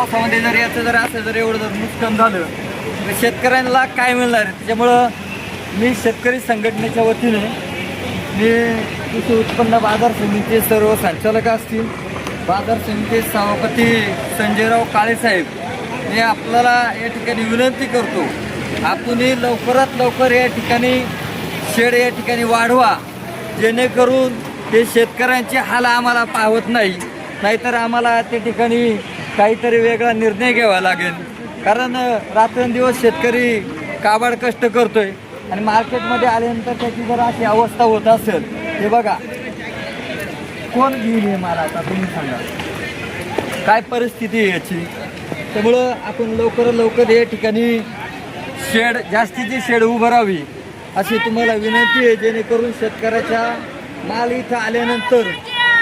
पावसामध्ये जर याचं जर असं जर एवढं जर नुकसान झालं तर शेतकऱ्यांना काय मिळणार? आहे त्याच्यामुळं मी शेतकरी संघटनेच्या वतीने मी कृषी उत्पन्न बाजार समितीचे सर्व संचालक असतील बाजार समितीचे सभापती संजयराव काळेसाहेब मी आपल्याला या ठिकाणी विनंती करतो आपणही लवकरात लवकर या ठिकाणी शेड या ठिकाणी वाढवा जेणेकरून ते शेतकऱ्यांचे हाल आम्हाला पाहत नाही नाहीतर आम्हाला त्या ठिकाणी काहीतरी वेगळा निर्णय घ्यावा लागेल. कारण रात्रंदिवस शेतकरी काबाड कष्ट करतोय आणि मार्केटमध्ये आल्यानंतर त्याची जर अशी अवस्था होत असेल हे बघा. कोण घेईल हे मला आता तुम्ही सांगा. काय परिस्थिती आहे याची? त्यामुळं आपण लवकर लवकर या ठिकाणी शेड जास्तीची शेड उभं राहावी अशी तुम्हाला विनंती आहे जेणेकरून शेतकऱ्याच्या माल इथं आल्यानंतर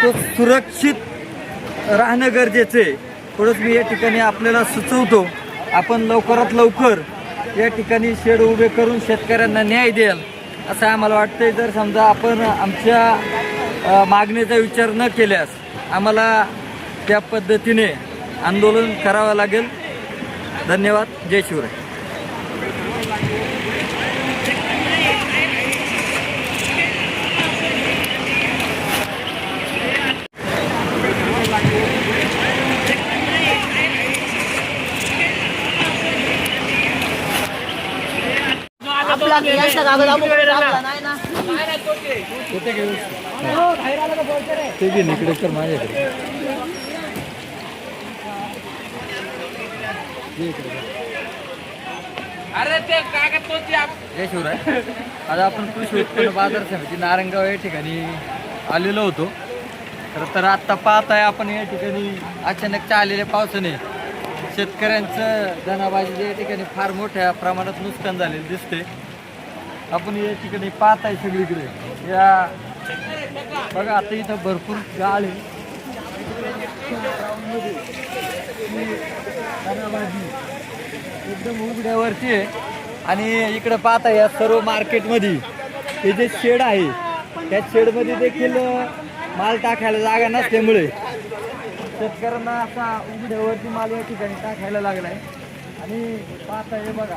तो सुरक्षित राहणं गरजेचं आहे. थोडंच मी या ठिकाणी आपल्याला सुचवतो आपण लवकरात लवकर या ठिकाणी शेड उभे करून शेतकऱ्यांना न्याय द्याल असं आम्हाला वाटतंय. जर समजा आपण आमच्या मागणीचा विचार न केल्यास आम्हाला त्या पद्धतीने आंदोलन करावं लागेल. धन्यवाद. जय शिवराय. आपला यांचा कागद आपण आपला नाही ना? ते? बी इकडे कर माझ्याकडे. अरे ते शिवराय आज आपण कृषी उत्पन्न बाजार समिती नारंगाव या ठिकाणी आलेलो होतो. खरं तर आत्ता पाहत आहे आपण या ठिकाणी अचानकच्या आलेल्या पावसाने. शेतकऱ्यांचं धनाबाजी या ठिकाणी फार मोठ्या प्रमाणात नुकसान झालेलं दिसते आपण या ठिकाणी पाहत आहे सगळीकडे. या बघा आता इथं भरपूर गाळ आहे. एकदम उघड्यावरती आहे. आणि इकडं पाहता या सर्व मार्केटमध्ये हे जे शेड आहे त्या शेडमध्ये देखील माल टाकायला जागा नसल्यामुळे शेतकऱ्यांना असा उघड्यावरती माल या ठिकाणी टाकायला लागलाय. आणि पाहता हे बघा